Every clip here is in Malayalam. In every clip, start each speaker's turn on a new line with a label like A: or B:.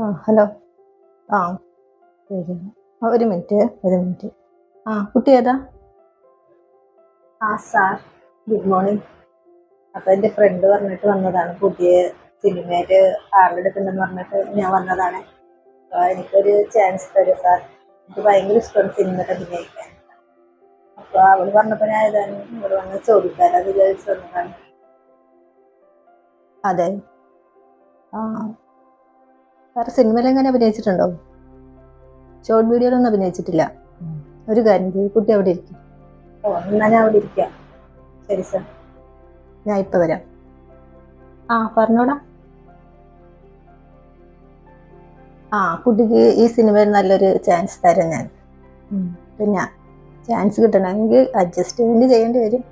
A: ആ ഹലോ. ആ ശരി. ആ, ഒരു മിനിറ്റ് ഒരു മിനിറ്റ്. ആ കുട്ടി ഏതാ? ആ സാർ. Good morning. അപ്പോൾ എന്റെ ഫ്രണ്ട് പറഞ്ഞിട്ട് വന്നതാണ്. പുതിയ സിനിമയിൽ ആളെടുക്കുന്നെന്ന് പറഞ്ഞിട്ട് ഞാൻ വന്നതാണ്. അപ്പോൾ എനിക്കൊരു ചാൻസ് തരും സാർ. എനിക്ക് ഭയങ്കര ഇഷ്ടമാണ് സിനിമയിൽ അഭിനയിക്കാൻ. അപ്പോൾ അവൾ പറഞ്ഞപ്പോൾ ഞാൻ ഏതായാലും ഇവിടെ വന്ന് ചോദിക്കാൻ അത് വിചാരിച്ചു വന്നതാണ്. അതെ. ആ സാർ സിനിമയിൽ എങ്ങനെ അഭിനയിച്ചിട്ടുണ്ടോ ഷോർട്ട് വീഡിയോയിലൊന്നും അഭിനയിച്ചിട്ടില്ല. ഒരു കാര്യം ചെയ്യും കുട്ടി അവിടെ ഇരിക്കും. ഓ എന്നാ ഞാൻ അവിടെ ഇരിക്കാം. ശരി സാർ ഞാൻ ഇപ്പൊ വരാം. ആ പറഞ്ഞോടാ. ആ കുട്ടിക്ക് ഈ സിനിമയിൽ നല്ലൊരു ചാൻസ് തരാം ഞാൻ. പിന്നെ ചാൻസ് കിട്ടണമെങ്കിൽ അഡ്ജസ്റ്റ്മെന്റ് ചെയ്യേണ്ടി വരും.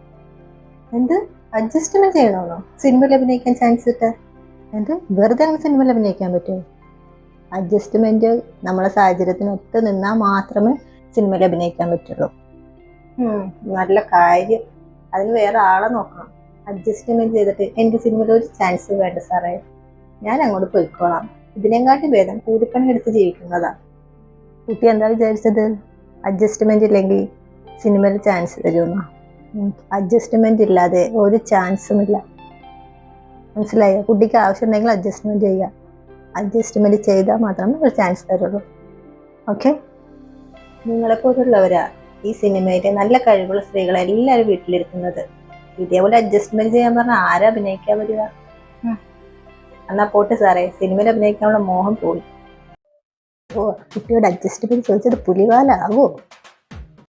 A: എന്ത്? അഡ്ജസ്റ്റ്മെന്റ് ചെയ്യണമെന്നോ സിനിമയിൽ അഭിനയിക്കാൻ ചാൻസ് കിട്ടാൻ? എന്ത്? വെറുതെ അങ്ങനെ സിനിമയിൽ അഭിനയിക്കാൻ പറ്റുമോ അഡ്ജസ്റ്റ്മെന്റ് നമ്മളെ സാഹചര്യത്തിനൊത്ത് നിന്നാൽ മാത്രമേ സിനിമയിൽ അഭിനയിക്കാൻ പറ്റുള്ളൂ. നല്ല കാര്യം. അതിന് വേറെ ആളെ നോക്കണം. അഡ്ജസ്റ്റ്മെന്റ് ചെയ്തിട്ട് എനിക്ക് സിനിമയിൽ ഒരു ചാൻസ് വേണ്ട സാറേ. ഞാൻ അങ്ങോട്ട് പോയിക്കോളാം. ഇതിനെക്കാട്ടി ഭേദം കൂലിപ്പണി എടുത്ത് ജീവിക്കുന്നതാ. കുട്ടി എന്താ വിചാരിച്ചത്? അഡ്ജസ്റ്റ്മെന്റ് ഇല്ലെങ്കിൽ സിനിമയിൽ ചാൻസ് തരുമെന്നോ? അഡ്ജസ്റ്റ്മെന്റ് ഇല്ലാതെ ഒരു ചാൻസും ഇല്ല. മനസ്സിലായോ? കുട്ടിക്ക് ആവശ്യമുണ്ടെങ്കിൽ അഡ്ജസ്റ്റ്മെന്റ് ചെയ്യുക അഡ്ജസ്റ്റ്മെന്റ് ചെയ്താൽ മാത്രമേ ഒരു ചാൻസ് തരുള്ളൂ. ഓക്കെ നിങ്ങളെപ്പോലുള്ളവരാ ഈ സിനിമയിലെ നല്ല കഴിവുള്ള സ്ത്രീകളെ എല്ലാവരും വീട്ടിലിരിക്കുന്നത് ഇതേപോലെ അഡ്ജസ്റ്റ്മെന്റ് ചെയ്യാൻ പറഞ്ഞാൽ ആരാ അഭിനയിക്കാൻ വരിക. എന്നാ പോട്ട് സാറേ സിനിമയിൽ അഭിനയിക്കാനുള്ള മോഹം പോയി. ഓ കുട്ടിയോട് അഡ്ജസ്റ്റ്മെന്റ് ചോദിച്ചത് പുലിവാലാവോ?